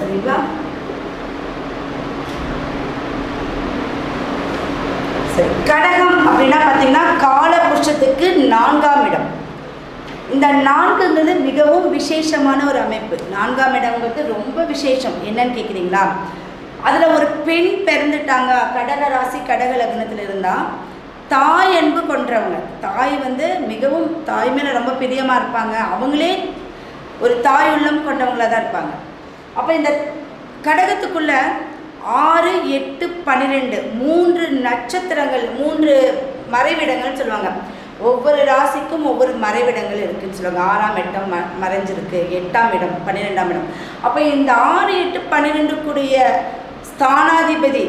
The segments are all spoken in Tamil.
சரிங்களா? சரி கடகம் அப்படின்னா பார்த்தீங்கன்னா கால புருஷத்துக்கு நான்காம் இடம். இந்த நான்குங்கிறது மிகவும் விசேஷமான ஒரு அமைப்பு. நான்காம் இடங்கிறது ரொம்ப விசேஷம். என்னன்னு கேட்குறீங்களா அதில் ஒரு பெண் பிறந்துட்டாங்க. கடக ராசி கடக லக்னத்தில் இருந்தால் தாய் அன்பு கொண்டவங்க. தாய் வந்து மிகவும் தாய் மேலே ரொம்ப பிரியமாக இருப்பாங்க. அவங்களே ஒரு தாய் உள்ளம் கொண்டவங்களாக தான் இருப்பாங்க. அப்போ இந்த கடகத்துக்குள்ள ஆறு எட்டு பன்னிரெண்டு மூன்று நட்சத்திரங்கள் மூன்று மறைவிடங்கள்னு சொல்லுவாங்க. ஒவ்வொரு ராசிக்கும் ஒவ்வொரு மறைவிடங்கள் இருக்குன்னு சொல்லுவாங்க. ஆறாம் இடம் ம மறைஞ்சிருக்கு. எட்டாம் இடம் பன்னிரெண்டாம் இடம். அப்போ இந்த ஆறு எட்டு பன்னிரெண்டுக்குரிய ஸ்தானாதிபதி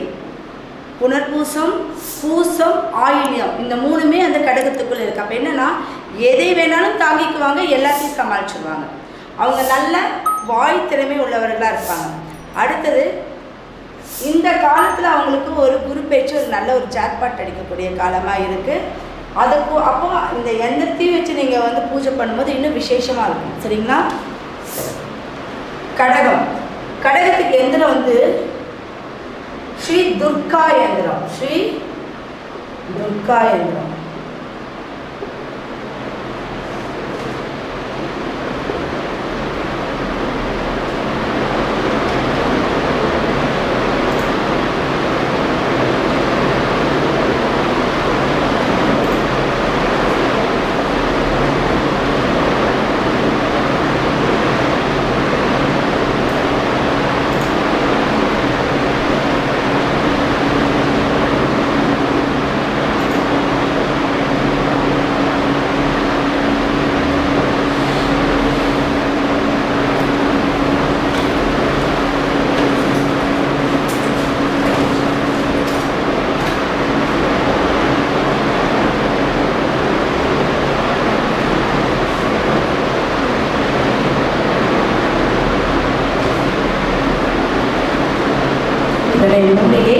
புனர்பூசம் பூசம் ஆயில்யம் இந்த மூணுமே அந்த கடகத்துக்குள்ளே இருக்கு. அப்போ என்னென்னா எதை வேணாலும் தாங்கிக்குவாங்க எல்லாத்தையும் சமாளிச்சிருவாங்க. அவங்க நல்ல வாய் திறமை உள்ளவர்களாக இருப்பாங்க. அடுத்தது இந்த காலத்தில் அவங்களுக்கு ஒரு குரு பேச்சு ஒரு நல்ல ஒரு ஜாக்பாட் அடிக்கக்கூடிய காலமாக இருக்குது அதுக்கு அப்போ இந்த எந்திரத்தையும் வச்சு நீங்கள் வந்து பூஜை பண்ணும்போது இன்னும் விசேஷமாக இருக்கும் சரிங்களா? கடகம். கடகத்துக்கு எந்திரம் வந்து ஸ்ரீ துர்கா எந்திரம். ஸ்ரீ துர்கா எந்திரம். இதனுடைய மூலிகை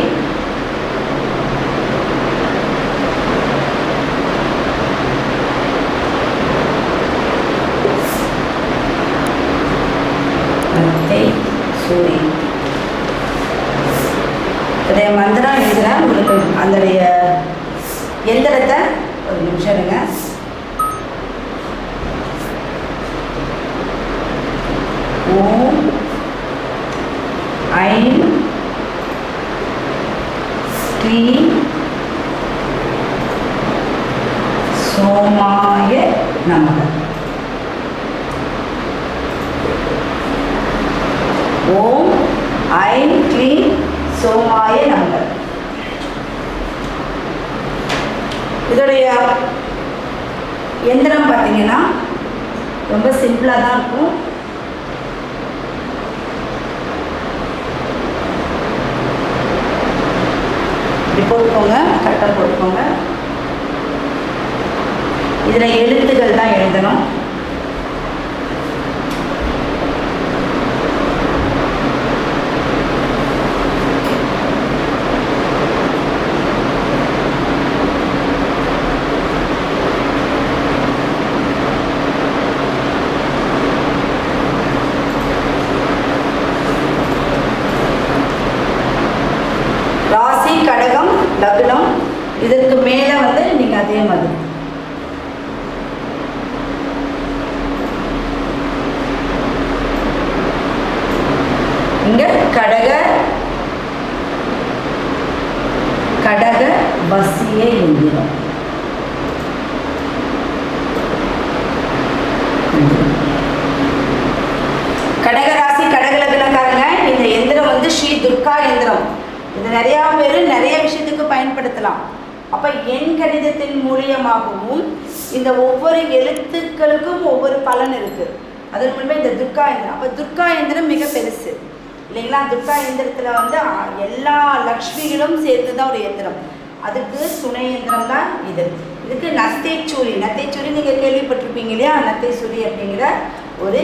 நத்தை சூரி இதோடைய மந்திரம் எழுதுனா உங்களுக்கு அதனுடைய எந்திரத்தை ஒரு நிமிஷம் இருங்க. ஓம் ஐம் ஸ்ரீ சோமாய நமக. ஓம் ஐம் க்ளீம் சோமாய நமக. இதோடைய எந்திரம் பார்த்தீங்கன்னா ரொம்ப சிம்பிளாக தான் இருக்கும். இப்படி போட்டுக்கோங்க கரெக்டாக போட்டுக்கோங்க. இதில் எழுத்துக்கள் தான் எழுதணும். ராசி கடகம் லக்னம் இதற்கு மேலே வந்து நீங்கள் அதே மாதிரி இங்க கடக கடக வசிய எந்திரம் கடகராசி கடக லக்னக்காரங்க இந்த எந்திரம் வந்து ஸ்ரீ துர்கா எந்திரம். இது நிறையா பேர் நிறைய விஷயத்துக்கு பயன்படுத்தலாம். அப்போ எண் கணிதத்தின் மூலியமாகவும் இந்த ஒவ்வொரு எழுத்துக்களுக்கும் ஒவ்வொரு பலன் இருக்கு. அதன் மூலமா இந்த துர்கா எந்திரம். அப்போ துர்கா எந்திரம் மிக பெருசு. இல்லைங்களா? துர்கா எந்திரத்தில் வந்து எல்லா லக்ஷ்மிகளும் சேர்த்து தான் ஒரு எந்திரம் அதுக்கு துணை எந்திரம் தான் இது. இதுக்கு நத்தைச்சூரி. நத்தைச்சூரி நீங்கள் கேள்விப்பட்டிருப்பீங்க இல்லையா? நத்தைச்சூரி அப்படிங்கிற ஒரு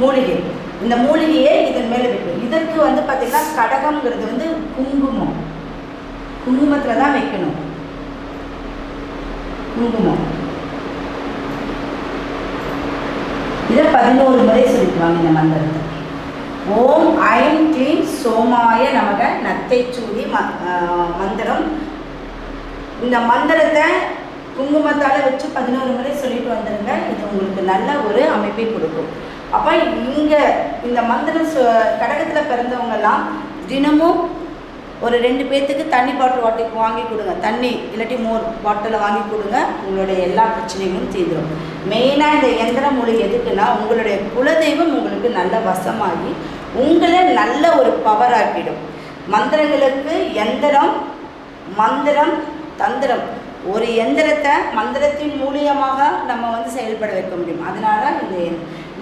மூலிகை. இந்த மூலிகையை இதன் மேலே வைக்கணும் இதற்கு வந்து பார்த்திங்கன்னா கடகம்ங்கிறது வந்து குங்குமம். குங்குமத்தில் தான் வைக்கணும். குங்குமம். இதை பதினோரு முறை சொல்லிக்குவாங்க இந்த மந்திரத்தை. ஓம் ஐம் க்ளீம் சோமாய நமக நத்தைச்சூடி ம மந்திரம். இந்த மந்திரத்தை குங்குமத்தால் வச்சு பதினோரு முறை சொல்லிட்டு வந்துடுங்க இது உங்களுக்கு நல்ல ஒரு அமைப்பை கொடுக்கும். அப்போ இங்கே இந்த மந்திரம் சொ கடகத்தில் பிறந்தவங்கெல்லாம் தினமும் ஒரு ரெண்டு பேர்த்துக்கு தண்ணி பாட்டில் வாட்டி வாங்கி கொடுங்க. தண்ணி இல்லாட்டி மோர் பாட்டிலை வாங்கி கொடுங்க. உங்களுடைய எல்லா பிரச்சனைகளும் தீர்ந்துடும் மெயினாக இந்த எந்திர மொழி எதுக்குன்னா உங்களுடைய குலதெய்வம் உங்களுக்கு நல்ல வசமாகி உங்களை நல்ல ஒரு பவர் ஆக்கிடும். மந்திரங்களுக்கு எந்திரம் மந்திரம் தந்திரம். ஒரு எந்திரத்தை மந்திரத்தின் மூலியமாக நம்ம வந்து செயல்பட வைக்க முடியும். அதனால இந்த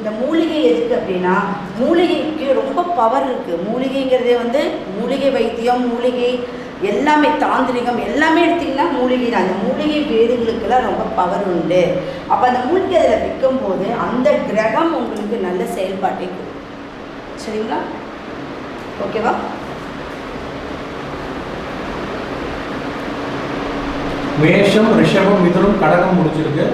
இந்த மூலிகை எதுக்கு அப்படின்னா மூலிகைக்கு ரொம்ப பவர் இருக்குது மூலிகைங்கிறதே வந்து மூலிகை வைத்தியம் மூலிகை எல்லாமே தாந்திரிகம் எல்லாமே எடுத்திங்கன்னா மூலிகை தான். அந்த மூலிகை வேறுகளுக்கெல்லாம் ரொம்ப பவர் உண்டு. அப்போ அந்த மூலிகை அதில் வைக்கும்போது அந்த கிரகம் உங்களுக்கு நல்ல செயல்பாட்டை கொடுக்கும். சரிங்களா? ஓகேவா? மேஷம் ரிஷபம் மிதுனம் கடகம் முடிச்சிருக்கு